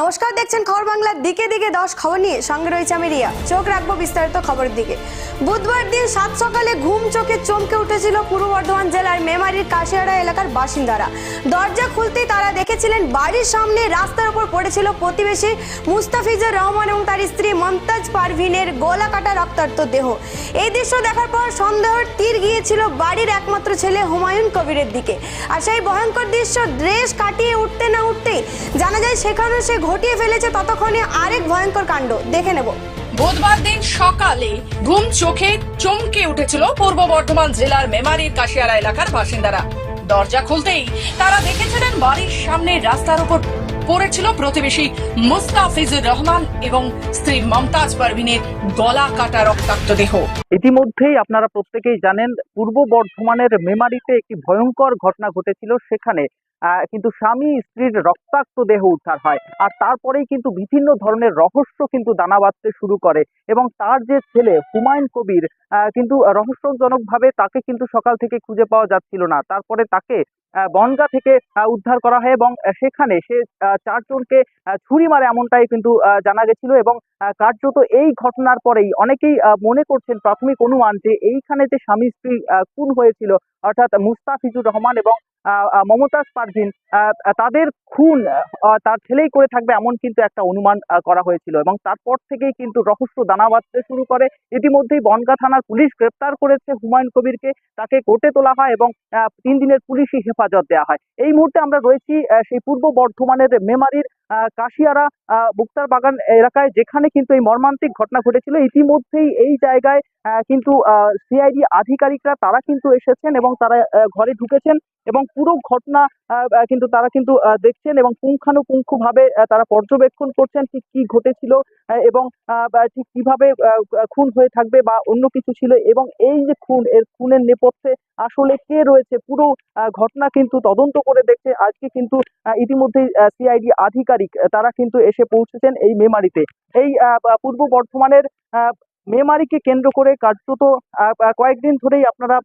নমস্কার, দেখছেন খবর বাংলার দিকে দিকে দশ খবর নিয়ে। সঙ্গে রয়েছে আমি রিয়া। চোখ রাখব বিস্তারিত খবরের দিকে। বুধবার দিন সাত সকালে ঘুম চোখে চমকে উঠেছিল পূর্ব বর্ধমান জেলার মেমারির কাশিয়াড়া এলাকার বাসিন্দারা। দরজা খুলতেই তারা দেখেছিলেন বাড়ির সামনে রাস্তার উপর পড়েছিল প্রতিবেশী মুস্তাফিজুর রহমান এবং তার স্ত্রী মমতাজ পারভিনের গলা কাটা রক্তাক্ত দেহ। এই দৃশ্য দেখার পর সন্দেহের তীর গিয়েছিল বাড়ির একমাত্র ছেলে হুমায়ুন কবিরের দিকে। আর সেই ভয়ঙ্কর দৃশ্য ড্রেস কাটিয়ে উঠতে না উঠতেই জানা যায় সেখানেও সে ঘটিয়ে ফেলেছে ততক্ষণে আরেক ভয়ঙ্কর কাণ্ড। দেখে নেব। বুধবার দিন সকালে ঘুম চোখে চমকে উঠেছিল পূর্ব বর্ধমান জেলার মেমারির কাশিয়ারা এলাকার বাসিন্দারা। দরজা খুলতেই তারা দেখেছিলেন বাড়ির সামনে রাস্তার উপর পড়েছিল প্রতিবেশী মুস্তাফিজুর রহমান এবং স্ত্রী মমতাজ পারভিনের গলা কাটা রক্তাক্ত দেহ। ইতিমধ্যেই আপনারা প্রত্যেকেই জানেন পূর্ব বর্ধমানের মেমারিতে একটি ভয়ঙ্কর ঘটনা ঘটেছিল। সেখানে কিন্তু স্বামী স্ত্রীর রক্তাক্ত দেহ উদ্ধার হয়। আর তারপরেই কিন্তু বিভিন্ন ধরনের রহস্য কিন্তু দানা বাঁধতে শুরু করে। এবং তার যে ছেলে, হুমায়ুন কবির কিন্তু রহস্যজনকভাবে তাকে কিন্তু সকাল থেকে খুঁজে পাওয়া যাচ্ছিল না। তারপরে তাকে বনগা থেকে উদ্ধার করা হয় এবং সেখানে সে চারজনকে ছুরি মারে এমনটাই কিন্তু জানা গেছিল এবং কার্যত এই ঘটনার পরেই অনেকেই মনে করছেন প্রাথমিক অনুমান যে এইখানে যে স্বামী স্ত্রী খুন হয়েছিল, অর্থাৎ মুস্তাফিজুর রহমান এবং মমতাজ পারভিন তাদের খুন তার ছেলেই করে থাকবে এমন কিন্তু একটা অনুমান করা হয়েছিল। এবং তারপর থেকেই কিন্তু রহস্য দানা বাঁধতে শুরু করে। ইতিমধ্যেই বনগা থানার পুলিশ গ্রেপ্তার করেছে হুমায়ুন কবিরকে। তাকে কোর্টে তোলা হয় এবং তিন দিনের পুলিশি হেফাজত দেওয়া হয়। এই মুহূর্তে আমরা রয়েছি সেই পূর্ব বর্ধমানের মেমারির কাশিয়ারা মুক্তার বাগান এলাকায় যেখানে কিন্তু এই মর্মান্তিক ঘটনা ঘটেছিল, ইতিমধ্যেই এই জায়গায় কিন্তু সিআইডি আধিকারিকরা তারা কিন্তু এসেছেন এবং তারা ঘরে ঢুকেছেন এবং পুরো ঘটনা কিন্তু তারা কিন্তু দেখছেন এবং পুঙ্খানুপুঙ্খ ভাবে তারা পর্যবেক্ষণ করছেন ঠিক কি ঘটেছিল এবং ঠিক কীভাবে খুন হয়ে থাকবে বা অন্য কিছু ছিল এবং এই যে খুন, এর খুনের নেপথ্যে আসলে কে রয়েছে, পুরো ঘটনা কিন্তু তদন্ত করে দেখছে। আজকে কিন্তু ইতিমধ্যেই সিআইডি আধিকারিক আহ, তারা কিন্তু এসে পৌঁছেছেন এই মেমারিতে। এই পূর্ব বর্ধমানের মেমারিকে কেন্দ্র করে কার্যত কয়েকদিন ধরেই আপনারা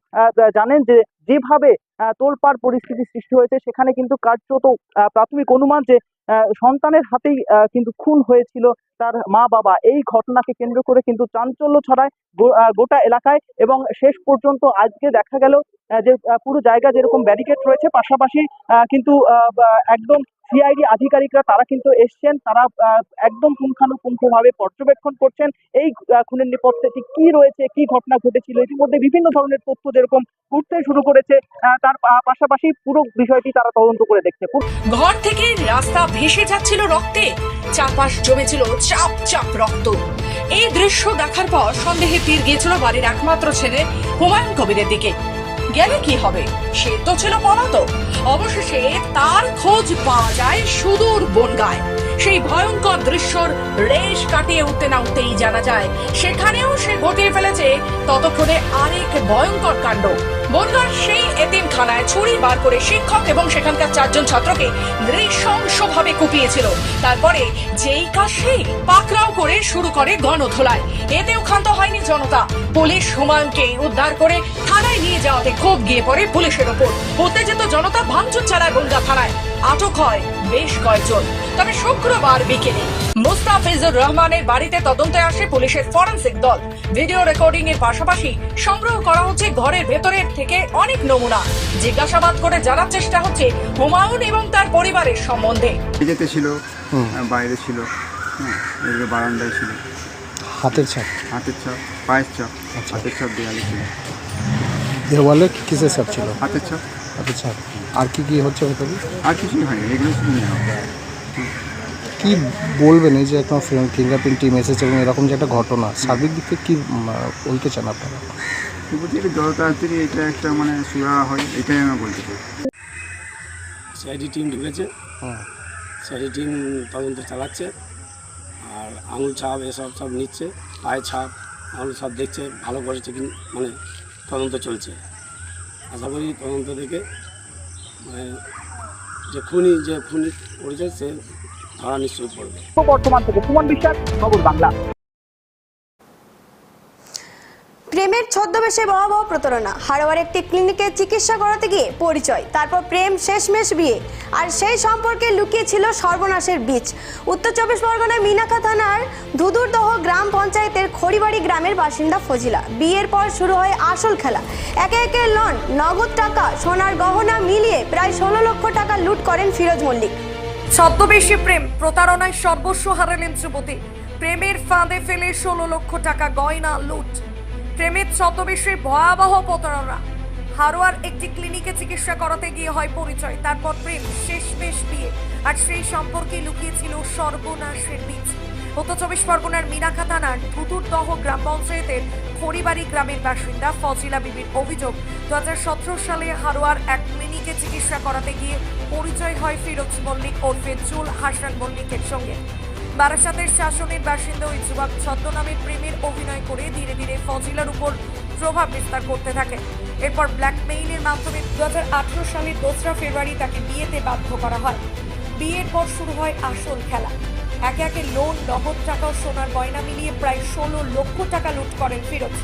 জানেন যে যেভাবে তোলপাড় পরিস্থিতি সৃষ্টি হয়েছে সেখানে কিন্তু কার্যত প্রাথমিক অনুমান যে সন্তানের হাতেই কিন্তু খুন হয়েছিল তার মা বাবা এই ঘটনাকে কেন্দ্র করে কিন্তু চাঞ্চল্য ছড়ায় গোটা এলাকায় এবং শেষ পর্যন্ত আজকে দেখা গেল যে পুরো জায়গা যেরকম ব্যারিকেড রয়েছে পাশাপাশি কিন্তু একদম সিআইডি আধিকারিকরা, তারা কিন্তু এসছেন, তারা একদম পুঙ্খানুপুঙ্খ ভাবে পর্যবেক্ষণ করছেন এই খুনের নেপথ্যে ঠিক কি রয়েছে, কি ঘটনা ঘটেছিল, ইতিমধ্যে বিভিন্ন ধরনের তথ্য যেরকম উঠতে শুরু করেছে তার পাশাপাশি পুরো বিষয়টি তারা তদন্ত করে দেখছে। ঘর থেকে রাস্তা ভেসে যাচ্ছিল রক্তে, চারপাশ জমেছিল চাপ চাপ রক্ত। এই দৃশ্য দেখার পর সন্দেহে তীর গিয়েছিল বাড়ির একমাত্র ছেলে হুমায়ুন কবিরের দিকে। গেলে কি হবে? সে তো ছিল পলাতক। অবশেষে তার খোঁজ পাওয়া যায় সুদূর বনগায়। সেই ভয়ঙ্কর দৃশ্যর রেশ কাটিয়ে উঠতে না উঠতেই জানা যায়, সেখানেও সে ঘটিয়ে ফেলেছে ততক্ষণে আরেক ভয়ঙ্কর কাণ্ড। বনগার সেই এতিমখানায় ছুরি বার করে শিক্ষক এবং সেখানকার চারজন ছাত্রকে নৃশংসভাবে কুপিয়েছিল। তারপরে যেই কাজ সেই পাকড়াও করে শুরু করে গণধোলায় এতেও ক্ষান্ত হয়নি জনতা। পুলিশ হুমায়ুনকে উদ্ধার করে থানায় নিয়ে যাওয়াতে ক্ষোভ গিয়ে পড়ে পুলিশের ওপর। উত্তেজিত জনতা ভাঙচুর চালায় বনগা থানায়। আটক হয় বেশ কয়েকজন। তবে শুক্রবার বিকেলে মুস্তাফিজুর রহমানের বাড়িতে তদন্তে আসে পুলিশের ফরেন্সিক দল। ভিডিও রেকর্ডিং এর পাশাপাশি সংগ্রহ করা হচ্ছে ঘরের ভেতরের থেকে অনেক নমুনা। জিজ্ঞাসাবাদ করে জানার চেষ্টা হচ্ছে হুমায়ুন এবং তার পরিবারের সম্বন্ধে। ছিল বাইরে ছিল হ্যাঁ বারান্দায় ছিল। হাতের ছাপ? হাতের চাপ পায়ের চাপ আচ্ছা। হাতের চাপ দেয়ালে ছিল। দেওয়ালে কিসের ছাপ ছিল? হাতের চাপ হাতের ছাপ আর কি কি হচ্ছে ভেতরে আর কিছুই হয়নি এগুলো শুধু নেওয়া কি বলবেন এই যে একটা ফিঙ্গারপ্রিন্ট টিম এসেছে এবং এরকম যে একটা ঘটনা সার্বিক দিক থেকে কি বলতে চান আপনারা? বলছি এটা যত তাড়াতাড়ি এটা একটা মানে সুরা হয় এটাই আমরা বলতে চাই। সিআইডি টিম ঢুকেছে। সিআইডি টিম তদন্ত চালাচ্ছে আর আঙুল ছাপ এসব সব নিচ্ছে পায়ের ছাপ আঙুল সব দেখছে ভালো করেছে কি মানে তদন্ত চলছে। আশা করি তদন্ত থেকে মানে যে খুনি যে খুনি করেছে সে ধরা নিশ্চয়ই পড়বে। বর্তমান থেকে সুমন বিশ্বাস খবর বাংলা। প্রেমের ছদ্মবেশে ভয়াবহ প্রতারণা। হাড়োয়ার একটি ক্লিনিকে চিকিৎসা করাতে গিয়ে পরিচয়, তারপর প্রেম শেষমেশ বিয়ে, আর সেই সম্পর্কে লুকিয়েছিল সর্বনাশের বীজ। উত্তর চব্বিশ পরগনার মিনাখা থানার ধুদুরদহ গ্রাম পঞ্চায়েতের খড়িবাড়ি গ্রামের বাসিন্দা ফজিলা। বিয়ের পর শুরু হয় আসল খেলা। একে একে লন, নগদ টাকা, সোনার গহনা মিলিয়ে প্রায় ষোলো লক্ষ টাকা লুট করেন ফিরোজ মল্লিক। ছদ্মবেশী প্রেম, প্রতারণায় সর্বস্ব হারালেন যুবতী। প্রেমের ফাঁদে ফেলে ষোলো লক্ষ টাকা গয়না লুট। প্রেমের ছদ্মবেশে ভয়াবহ প্রতারণা। হারোয়ার একটি ক্লিনিকে চিকিৎসা করাতে গিয়ে হয় পরিচয়, তারপর প্রেম, শেষমেশ বিয়ে, আর সেই সম্পর্কে লুকিয়েছিল সর্বনাশের বীজ। উত্তর চব্বিশ পরগনার মিনাখা থানার ধুতুরদহ গ্রাম পঞ্চায়েতের খড়িবাড়ি গ্রামের বাসিন্দা ফজিলা বিবির অভিযোগ, দু হাজার সতেরো সালে হারোয়ার এক ক্লিনিকে চিকিৎসা করাতে গিয়ে পরিচয় হয় ফিরোজ মল্লিক ওরফে চুল হাসান মল্লিকের সঙ্গে। বারাসাতের শাসনের বাসিন্দা ওই যুবক ছদ্মনামে প্রেমের অভিনয় করে ধীরে ধীরে ফজিলার উপর প্রভাব বিস্তার করতে থাকে। এরপর ব্ল্যাকমেইলের মাধ্যমে দু হাজার আঠারো সালের দোসরা ফেব্রুয়ারি তাকে বিয়েতে বাধ্য করা হয়। বিয়ের পর শুরু হয় আসল খেলা। একে একে লোন, নগদ টাকা ও সোনার গয়না মিলিয়ে প্রায় ষোলো লক্ষ টাকা লুট করেন ফিরোজ।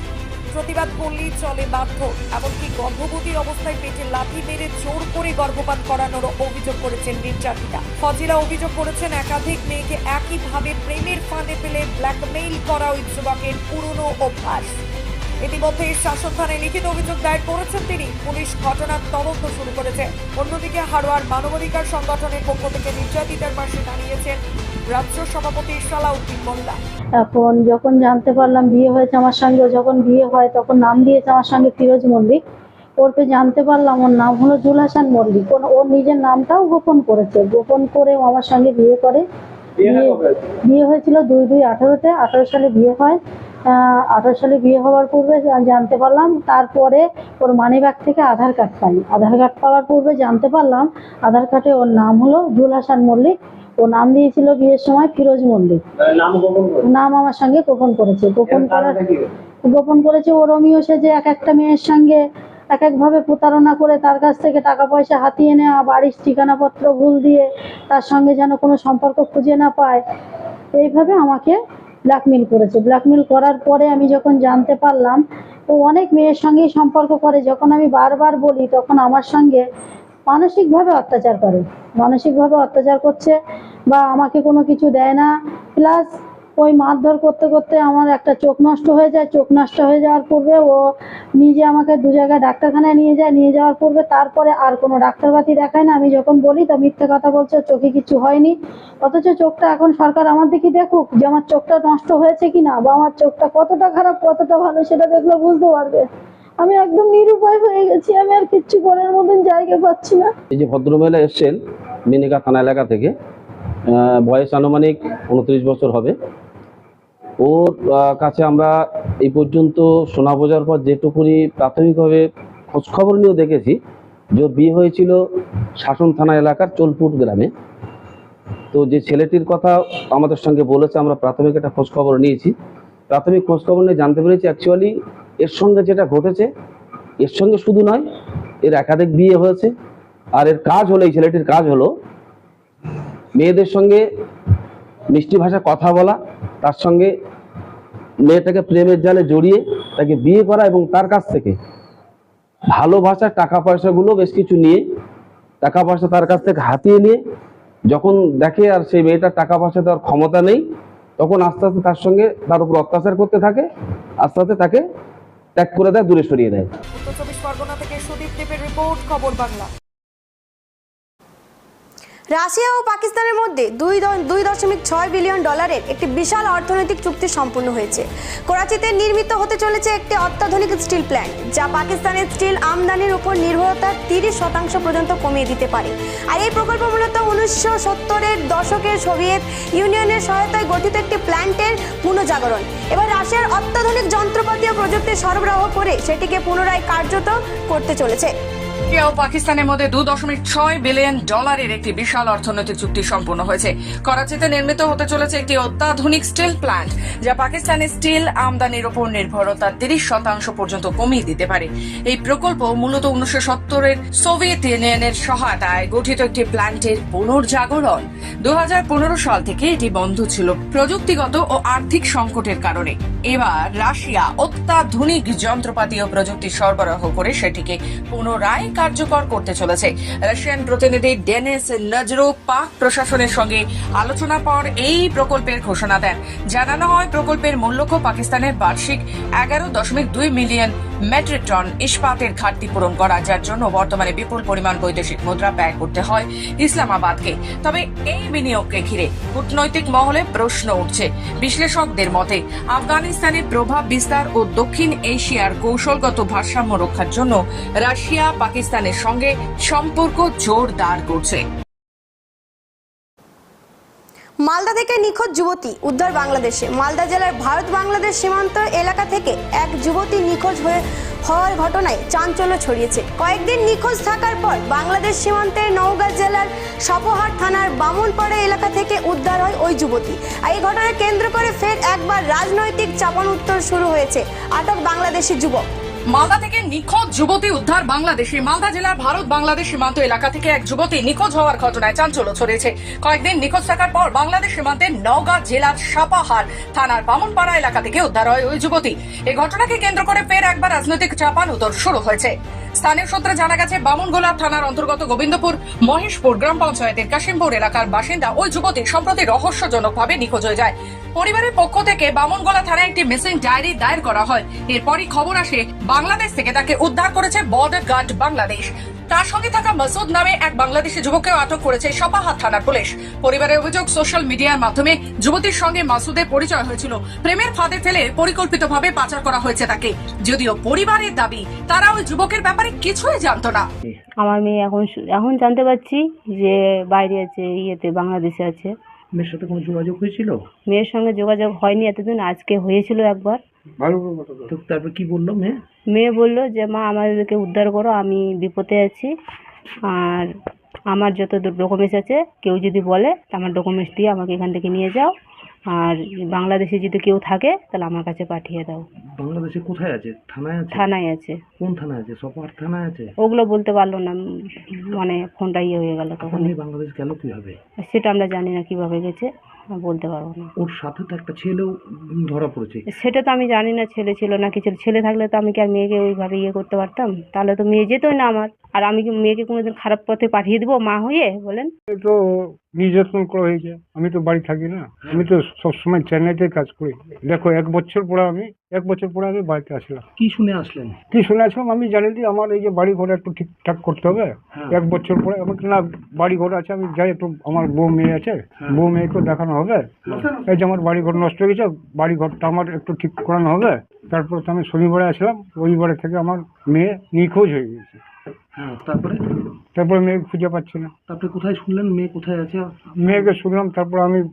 প্রতিবাদ করলেই চলে বাধ্য। এমনকি গর্ভবতীর অবস্থায় পেটে লাঠি মেরে জোর করে গর্ভপাত করানোর অভিযোগ করেছেন নির্যাতিতা। ফজিলা অভিযোগ করেছেন, একাধিক মেয়েকে একইভাবে প্রেমের ফাঁদে ফেলে ব্ল্যাকমেইল করা ওই যুবকের পুরনো অভ্যাস। ইতিমধ্যে শাসন থানায় লিখিত অভিযোগ দায়ের করেছেন তিনি। পুলিশ ঘটনার তদন্ত শুরু করেছে। অন্যদিকে হারোয়ার মানবাধিকার সংগঠনের পক্ষ থেকে নির্যাতিতার পাশে দাঁড়িয়েছেন রাজ্য সভাপতি সালাউদ্দিন মোল্লা। এখন যখন জানতে পারলাম বিয়ে হয়েছে আমার সঙ্গে যখন বিয়ে হয় তখন নাম দিয়েছে আমার সঙ্গে ফিরোজ মল্লিক। ওরপে জানতে পারলাম ওর নাম হলো জুল হাসান মল্লিক। ওর- নিজের নামটাও গোপন করেছে। গোপন করে ও আমার সঙ্গে বিয়ে করে। বিয়ে বিয়ে হয়েছিল দুই দুই আঠারোতে। আঠারো সালে বিয়ে হয়। আঠারো সালে বিয়ে হওয়ার পূর্বে জানতে পারলাম তারপরে ওর মানিব্যাগ থেকে আধার কার্ড পাই। আধার কার্ড পাওয়ার পূর্বে জানতে পারলাম আধার কার্ডে ওর নাম হলো জুল হাসান মল্লিক। ও নাম দিয়েছিল বিয়ের সময় ফিরোজ মল্লিক। নাম আমার সঙ্গে গোপন করেছে। গোপন করার গোপন করেছে ও রমিও সে যে এক একটা মেয়ের সঙ্গে এক একভাবে প্রতারণা করে তার কাছ থেকে টাকা পয়সা হাতিয়ে নেওয়া বাড়ির ঠিকানাপত্র ভুল দিয়ে তার সঙ্গে যেন কোনো সম্পর্ক খুঁজে না পায়। এইভাবে আমাকে ব্ল্যাকমেল করেছে। ব্ল্যাকমেল করার পরে আমি যখন জানতে পারলাম ও অনেক মেয়ের সঙ্গেই সম্পর্ক করে। যখন আমি বারবার বলি, তখন আমার সঙ্গে মানসিকভাবে অত্যাচার করে। মানসিকভাবে অত্যাচার করছে বা আমাকে কোনো কিছু দেয় না। প্লাস ওই মারধর করতে করতে আমার একটা চোখ নষ্ট হয়ে যায়। চোখ নষ্ট হয়ে যাওয়ার পূর্বে ও নিজে আমাকে দু জায়গায় ডাক্তারখানায় নিয়ে যায়। নিয়ে যাওয়ার পূর্বে তারপরে আর কোনো ডাক্তারবাতি দেখায় না। আমি যখন বলি, তো মিথ্যে কথা বলছে। চোখে কিছু হয়নি। অথচ চোখটা এখন সরকার আমার দিকে দেখুক যে আমার চোখটা নষ্ট হয়েছে কি না বা আমার চোখটা কতটা খারাপ, কতটা ভালো সেটা দেখলে বুঝতে পারবে। আমি একদম নিরুপায় হয়ে গেছি। আমি আর কিচ্ছু করার মতন জায়গা পাচ্ছি না। এই যে ভদ্রমহিলা এসছেন মিনিকা থানা এলাকা থেকে বয়স আনুমানিক উনত্রিশ বছর হবে। ওর কাছে আমরা এই পর্যন্ত শোনা বোঝার পর যেটুকুনি প্রাথমিকভাবে খোঁজখবর নিয়েও দেখেছি, যে বিয়ে হয়েছিল শাসন থানা এলাকার চোলপুর গ্রামে। তো যে ছেলেটির কথা আমাদের সঙ্গে বলেছে, আমরা প্রাথমিক একটা খোঁজখবর নিয়েছি। প্রাথমিক খোঁজখবর নিয়ে জানতে পেরেছি অ্যাকচুয়ালি এর সঙ্গে যেটা ঘটেছে, এর সঙ্গে শুধু নয়, এর একাধিক বিয়ে হয়েছে। আর এর কাজ হলো, এই ছেলেটির কাজ হলো, মেয়েদের সঙ্গে মিষ্টি ভাষা কথা বলা, তার সঙ্গে মেয়েটাকে প্রেমের জালে জড়িয়ে তাকে বিয়ে করা এবং তার কাছ থেকে ভালো ভালোবাসার টাকা পয়সাগুলো বেশ কিছু নিয়ে, টাকা পয়সা তার কাছ থেকে হাতিয়ে নিয়ে যখন দেখে আর সেই মেয়েটার টাকা পয়সা দেওয়ার ক্ষমতা নেই, তখন আস্তে আস্তে তার সঙ্গে তার উপর অত্যাচার করতে থাকে, আস্তে আস্তে তাকে ত্যাগ করে দেয়, দূরে সরিয়ে দেয়। চব্বিশ পরগনা থেকে সুদীপ দেবের রিপোর্ট, খবর বাংলা। রাশিয়া ও পাকিস্তানের মধ্যে দুই দুই দশমিক ছয় বিলিয়ন ডলারের একটি বিশাল অর্থনৈতিক চুক্তি সম্পূর্ণ হয়েছে। করাচিতে নির্মিত হতে চলেছে একটি অত্যাধুনিক স্টিল প্ল্যান্ট, যা পাকিস্তানের স্টিল আমদানির উপর নির্ভরতা তিরিশ শতাংশ পর্যন্ত কমিয়ে দিতে পারে। আর এই প্রকল্প মূলত উনিশশো সত্তরের দশকের সোভিয়েত ইউনিয়নের সহায়তায় গঠিত একটি প্ল্যান্টের পুনঃজাগরণ। এবার রাশিয়ার অত্যাধুনিক যন্ত্রপাতি ও প্রযুক্তি সরবরাহ করে সেটিকে পুনরায় কার্যত করতে চলেছে। ও পাকিস্তানের মধ্যে দু দশমিক ছয় বিলিয়ন ডলারের একটি বিশাল অর্থনৈতিক চুক্তি সম্পন্ন হয়েছে। করাচিতে নির্মিত হতে চলেছে একটি অত্যাধুনিক স্টিল প্ল্যান্ট, যা পাকিস্তানের স্টিল আমদানির উপর নির্ভরতা তিরিশ শতাংশ পর্যন্ত কমিয়ে দিতে পারে। এই প্রকল্প মূলত উনিশশো সত্তরের সোভিয়েত ইউনিয়নের সহায়তায় গঠিত একটি প্ল্যান্টের পুনর্জাগরণ। দু হাজার পনেরো সাল থেকে এটি বন্ধ ছিল প্রযুক্তিগত ও আর্থিক সংকটের কারণে। এবার রাশিয়া অত্যাধুনিক যন্ত্রপাতি ও প্রযুক্তি সরবরাহ করে সেটিকে পুনরায় কার্যকর করতে চলেছে। রাশিয়ান প্রতিনিধি ডেনিস নজরো পাক প্রশাসনের সঙ্গে আলোচনা পর এই প্রকল্পের ঘোষণা দেন। জানানো হয়, প্রকল্পের মূল লক্ষ্য পাকিস্তানের বার্ষিক এগারো দশমিক দুই মিলিয়ন মেট্রিক টন ইস্পাতের ঘাটতি পূরণ করা, যার জন্য বর্তমানে বিপুল পরিমাণ বৈদেশিক মুদ্রা ব্যয় করতে হয় ইসলামাবাদকে। তবে এই বিনিয়োগকে ঘিরে কূটনৈতিক মহলে প্রশ্ন উঠছে। বিশ্লেষকদের মতে, আফগানিস্তানের প্রভাব বিস্তার ও দক্ষিণ এশিয়ার কৌশলগত ভারসাম্য রক্ষার জন্য রাশিয়া পাকিস্তানের সঙ্গে সম্পর্ক জোরদার করছে। মালদা থেকে নিখোঁজ যুবতী উদ্ধার বাংলাদেশে। মালদা জেলার ভারত বাংলাদেশ সীমান্ত এলাকা থেকে এক যুবতী নিখোঁজ হয়ে হওয়ার ঘটনায় চাঞ্চল্য ছড়িয়েছে। কয়েকদিন নিখোঁজ থাকার পর বাংলাদেশ সীমান্তের নওগাঁ জেলার সপহাট থানার বামুনপাড়া এলাকা থেকে উদ্ধার হয় ওই যুবতী। এই ঘটনাকে কেন্দ্র করে ফের একবার রাজনৈতিক চাপান উত্তর শুরু হয়েছে আটক বাংলাদেশি যুবক। মালদা থেকে নিখোঁজ যুবতী উদ্ধার বাংলাদেশে। মালদা জেলার ভারত বাংলাদেশ সীমান্ত এলাকা থেকে এক যুবতী নিখোঁজ হওয়ার ঘটনায় চাঞ্চল্য ছড়িয়েছে। কয়েকদিন নিখোঁজ থাকার পর বাংলাদেশ সীমান্তে নওগাঁ জেলার সাপাহার থানার বামনপাড়া এলাকা থেকে উদ্ধার হয় ওই যুবতী। এই ঘটনাকে কেন্দ্র করে ফের একবার রাজনৈতিক চাপান উত্তর শুরু হয়েছে। স্থানীয় সূত্রে জানা গেছে, বামনগোলা থানার অন্তর্গত গোবিন্দপুর, মহেশপুর গ্রাম পঞ্চায়েতের কাশিমপুর এলাকার বাসিন্দা ওই যুবতী সম্প্রতি রহস্যজনকভাবে নিখোঁজ হয়ে যায়। পরিবারের পক্ষ থেকে বামনগোলা থানায় একটি মিসিং ডায়েরি দায়ের করা হয়। এরপরই খবর আসে, বাংলাদেশ থেকে তাকে উদ্ধার করেছে বর্ডার গার্ড বাংলাদেশ। তার সঙ্গে থাকা মাসুদ নামে এক বাংলাদেশি যুবককেও আটক করেছে সপাহাত থানার পুলিশ। পরিবারের অভিযোগ সোশ্যাল মিডিয়ার মাধ্যমে যুবতীর সঙ্গে মাসুদের পরিচয় হয়েছিল। প্রেমের ফাঁদে ফেলে পরিকল্পিতভাবে পাচার করা হয়েছে তাকে। যদিও পরিবারের দাবি তারা ওই যুবকের ব্যাপারে কিছুই জানতো না। আমার মেয়ে এখন এখন জানতে পারছি যে বাইরে আছে ইয়েতে বাংলাদেশে আছে। মেয়ের সাথে কোনো যোগাযোগ হয়েছিল? মেয়ের সঙ্গে যোগাযোগ হয়নি এতদিন আজকে হয়েছিল একবার। তো তারপর কি বলল মেয়ে? মেয়ে বলল যে মা আমাদেরকে উদ্ধার করো আমি বিপদে আছি। আর আমার যত ডকুমেন্টস আছে কেউ যদি বলে তা আমার ডকুমেন্টস দিয়ে আমাকে এখান থেকে নিয়ে যাও। আর বাংলাদেশে যদি কেউ থাকে তাহলে আমার কাছে পাঠিয়ে দাও। বাংলাদেশে কোথায় আছে? থানায় আছে? থানায় আছে। কোন থানায় আছে? সপার থানায় আছে? ওগুলো বলতে পারল না মানে ফোনটা ইয়ে হয়ে গেল তখন বাংলাদেশ গেল কীভাবে? সেটা আমরা জানি না কীভাবে গেছে। বলতে পারব না। ওর সাথে তো একটা ছেলেও ধরা পড়েছে। সেটা তো আমি জানি না ছেলে ছিল না কিছু ছিল ছেলে থাকলে তো আমি কি আর মেয়েকে ওইভাবে ইয়ে করতে পারতাম? তাহলে তো মেয়ে যেতই না আমার। আর আমি কি মেয়েকে কোনোদিন খারাপ পথে পাঠিয়ে দিব মা হয়ে? বলেন। তো নির্যাতন করা হয়েছে। আমি তো বাড়ি থাকি না। আমি তো সবসময় চেন্নাইতে কাজ করি। দেখো এক বছর পরে আমি এক বছর পরে আমি বাড়িতে আসলাম। কি শুনে আসলেন? কি শুনে আসলাম? আমি জানি যে আমার এই যে বাড়ি ঘর একটু ঠিকঠাক করতে হবে। হ্যাঁ। এক বছর পরে আমাকে না বাড়ি ঘর আছে আমি যাই একটু আমার বউ মেয়ে আছে। হ্যাঁ। বউ মেয়েকে দেখানো হবে। এই যে আমার বাড়ি ঘর নষ্ট হয়ে গেছে বাড়ি ঘরটা আমার একটু ঠিক করানো হবে। তারপর তো আমি শনিবারে আসলাম। রবিবারে থেকে আমার মেয়ে নিখোঁজ হয়ে গেছে হ্যাঁ তারপরে? তারপরে মেয়ে খুঁজে পাচ্ছি না। তারপরে কোথায় শুনলেন? মেয়ে কোথায় আছে? মেয়েকে শুনলাম তারপর আমি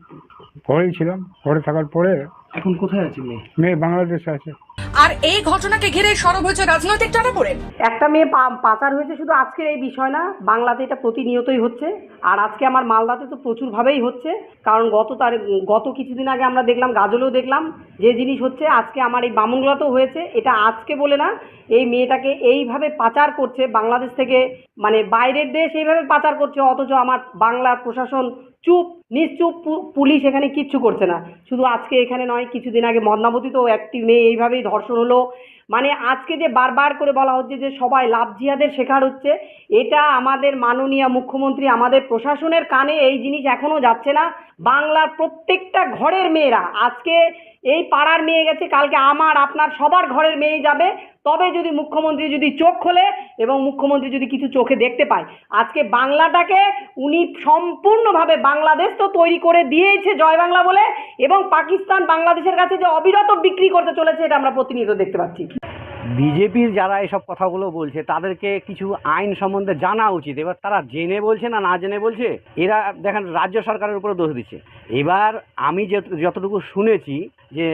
ঘরেই ছিলাম। ঘরে থাকার পরে এখন কোথায় আছে মেয়ে? মেয়ে বাংলাদেশে আছে। আর এই ঘটনাকে ঘিরে সরব হয়েছে রাজনৈতিক টানাপোড়েন। একটা মেয়ে পা- পাচার হয়েছে শুধু আজকের এই বিষয় না বাংলাতে এটা প্রতিনিয়তই হচ্ছে। আর আজকে আমার মালদাতে তো প্রচুরভাবেই হচ্ছে। কারণ গত তার গত কিছুদিন আগে আমরা দেখলাম গাজলেও দেখলাম যে জিনিস হচ্ছে আজকে আমার এই বামুংলাতেও হয়েছে। এটা আজকে বলে না এই মেয়েটাকে এইভাবে পাচার করছে বাংলাদেশ থেকে মানে বাইরের দেশ এইভাবে পাচার করছে অথচ আমার বাংলার প্রশাসন চুপ, নিশ্চুপ পুলিশ এখানে কিচ্ছু করছে না। শুধু আজকে এখানে নয়, কিছুদিন আগে মদনাবতী তো একটি মেয়ে এইভাবেই ধর্ষণ হলো। মানে আজকে যে বারবার করে বলা হচ্ছে যে সবাই লাভ জিহাদের শেখার হচ্ছে, এটা আমাদের মাননীয় মুখ্যমন্ত্রী আমাদের প্রশাসনের কানে এই জিনিস এখনও যাচ্ছে না। বাংলার প্রত্যেকটা ঘরের মেয়েরা, আজকে এই পাড়ার মেয়ে গেছে, কালকে আমার, আপনার সবার ঘরের মেয়ে যাবে তবে যদি মুখ্যমন্ত্রী যদি চোখ খোলে এবং মুখ্যমন্ত্রী যদি কিছু চোখে দেখতে পায়, আজকে বাংলাটাকে উনি সম্পূর্ণভাবে বাংলাদেশ তো তৈরি করে দিয়েছে জয় বাংলা বলে এবং পাকিস্তান বাংলাদেশের কাছে যে অবিরত বিক্রি করতে চলেছে এটা আমরা প্রতিনিয়ত দেখতে পাচ্ছি। বিজেপির যারা এসব কথাগুলো বলছে, তাদেরকে কিছু আইন সম্বন্ধে জানা উচিত। এবার তারা জেনে বলছে না না জেনে বলছে, এরা দেখেন রাজ্য সরকারের উপরে দোষ দিচ্ছে। এবার আমি যতটুকু শুনেছি যে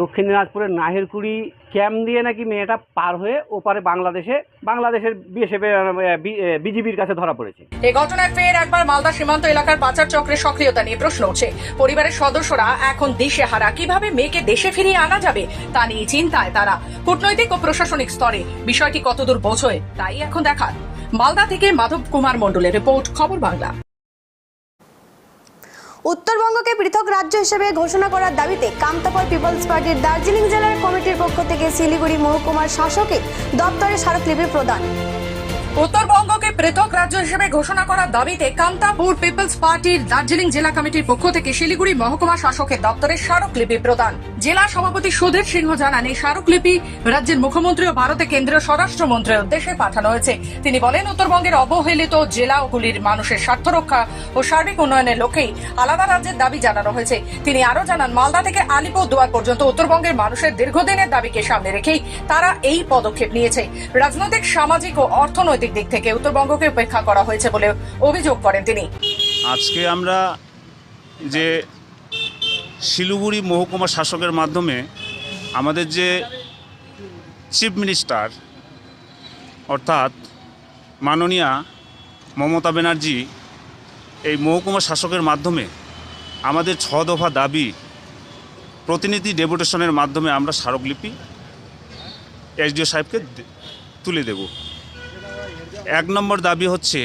দক্ষিণ দিনাজপুরের নাহেরকুড়ি ক্যাম্প দিয়ে নাকি মেয়েটা পার হয়ে ওপারে বাংলাদেশে, বাংলাদেশের বিএসএফ বিজিবির কাছে ধরা পড়েছে। এই ঘটনায় ফের একবার মালদা সীমান্ত এলাকার পাচার চক্রের সক্রিয়তা নিয়ে প্রশ্ন উঠছে পরিবারের সদস্যরা এখন দেশে হারা। কীভাবে মেয়েকে দেশে ফিরিয়ে আনা যাবে তা নিয়ে চিন্তায় তারা। কূটনৈতিক ও প্রশাসনিক স্তরে বিষয়টি কতদূর পৌঁছয় তাই এখন দেখার। মালদা থেকে মাধব কুমার মণ্ডলের রিপোর্ট, খবর বাংলা। উত্তরবঙ্গকে পৃথক রাজ্য হিসেবে ঘোষণা করার দাবিতে কামতাপুর পিপলস পার্টির দার্জিলিং জেলার কমিটির পক্ষ থেকে শিলিগুড়ি মহকুমার শাসকের দপ্তরে স্মারকলিপি প্রদান। উত্তরবঙ্গকে পৃথক রাজ্য হিসেবে ঘোষণা করার দাবিতে কান্তাপুর পিপলস পার্টির দার্জিলিং জেলা কমিটির পক্ষ থেকে শিলিগুড়ি মহকুমা শাসকের দপ্তরে স্মারকলিপি প্রদান। জেলা সভাপতি সুধীর সিংহ জানান, এই স্মারকলিপি রাজ্যের মুখ্যমন্ত্রী ও ভারতে কেন্দ্রীয় স্বরাষ্ট্রমন্ত্রীর উদ্দেশ্যে পাঠানো হয়েছে। তিনি বলেন, উত্তরবঙ্গের অবহেলিত জেলাগুলির মানুষের স্বার্থ রক্ষা ও সার্বিক উন্নয়নের লক্ষ্যেই আলাদা রাজ্যের দাবি জানানো হয়েছে। তিনি আরও জানান, মালদা থেকে আলিপুরদুয়ার পর্যন্ত উত্তরবঙ্গের মানুষের দীর্ঘদিনের দাবিকে সামনে রেখেই তারা এই পদক্ষেপ নিয়েছে। রাজনৈতিক, সামাজিক ও অর্থনৈতিক দিক থেকে উত্তরবঙ্গকে উপেক্ষা করা হয়েছে বলে অভিযোগ করেন তিনি। আজকে আমরা যে শিলিগুড়ি মহকুমা শাসকের মাধ্যমে আমাদের যে চিফ মিনিস্টার অর্থাৎ মাননীয়া মমতা ব্যানার্জি এই মহকুমা শাসকের মাধ্যমে আমাদের ছ দফা দাবি প্রতিনিধি ডেপুটেশনের মাধ্যমে আমরা স্মারকলিপি এসডিও সাহেবকে তুলে দেব। এক নম্বর দাবি হচ্ছে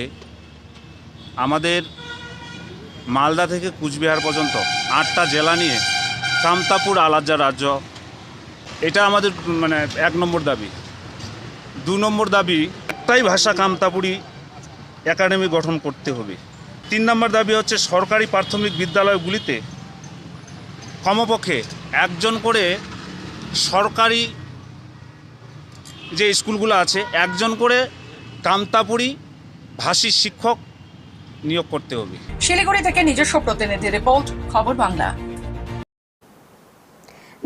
আমাদের মালদা থেকে কুচবিহার পর্যন্ত আটটা জেলা নিয়ে কামতাপুর আলাদা রাজ্য। এটা আমাদের মানে এক নম্বর দাবি। দু নম্বর দাবি, একটাই ভাষা কামতাপুরি একাডেমি গঠন করতে হবে। তিন নম্বর দাবি হচ্ছে সরকারি প্রাথমিক বিদ্যালয়গুলিতে কমপক্ষে একজন করে সরকারি যে স্কুলগুলো আছে, একজন করে কামতাপুরি ভাষী শিক্ষক নিয়োগ করতে হবে। শিলিগুড়ি থেকে নিজস্ব প্রতিনিধি রিপোর্ট খবর বাংলা।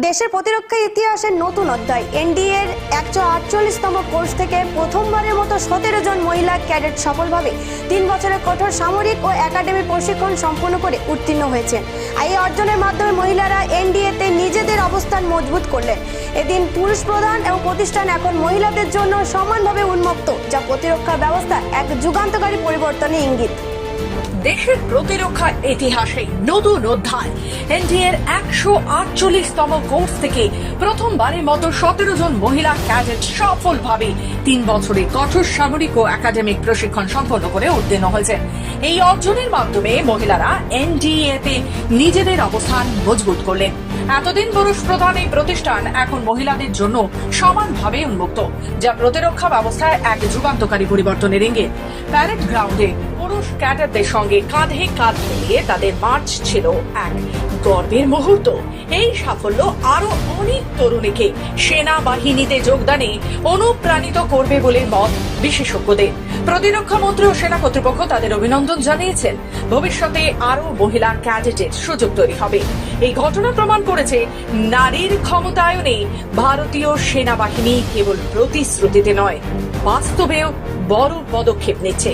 দেশের প্রতিরক্ষা ইতিহাসের নতুন অধ্যায়। এনডিএর একশো আটচল্লিশতম কোর্স থেকে প্রথমবারের মতো সতেরো জন মহিলা ক্যাডেট সফলভাবে তিন বছরের কঠোর সামরিক ও একাডেমি প্রশিক্ষণ সম্পন্ন করে উত্তীর্ণ হয়েছেন। এই অর্জনের মাধ্যমে মহিলারা এনডিএতে নিজেদের অবস্থান মজবুত করলেন। এদিন পুরুষ প্রধান এবং প্রতিষ্ঠান এখন মহিলাদের জন্য সমানভাবে উন্মুক্ত, যা প্রতিরক্ষা ব্যবস্থা এক যুগান্তকারী পরিবর্তনের ইঙ্গিত। দেশের প্রতিরক্ষা ইতিহাসে নতুন অধ্যায়। এনডিএর একশো আটচল্লিশতম কোর্স থেকে প্রথমবারের মতো সতেরো জন মহিলা ক্যাডেট সফলভাবে তিন বছরে কঠোর সামরিক ও একাডেমিক প্রশিক্ষণ সম্পন্ন করে উত্তীর্ণ হয়েছেন। এই অর্জনের মাধ্যমে মহিলারা এনডিএ তে নিজেদের অবস্থান মজবুত করলেন। এতদিন পুরুষ প্রধান এই প্রতিষ্ঠান এখন মহিলাদের জন্য সমানভাবে উন্মুক্ত, যা প্রতিরক্ষা ব্যবস্থায় এক যুগান্তকারী পরিবর্তনের ইঙ্গিত। প্যারেড গ্রাউন্ডে পুরুষ ক্যাডারদের সঙ্গে কাঁধে কাঁধ মিলিয়ে তাদের মার্চ ছিল এক গর্বের মুহূর্ত। এই সাফল্য আরও অনেক তরুণীকে সেনাবাহিনীতে যোগদানে অনুপ্রাণিত করবে বলে মত বিশেষজ্ঞদের। প্রতিরক্ষা মন্ত্রী ও সেনা কর্তৃপক্ষ তাদের অভিনন্দন জানিয়েছেন। ভবিষ্যতে আরও মহিলা ক্যাডেটের সুযোগ তৈরি হবে। এই ঘটনা প্রমাণ করেছে নারীর ক্ষমতায়নে ভারতীয় সেনাবাহিনী কেবল প্রতিশ্রুতিতে নয়, বাস্তবেও বড় পদক্ষেপ নিচ্ছে।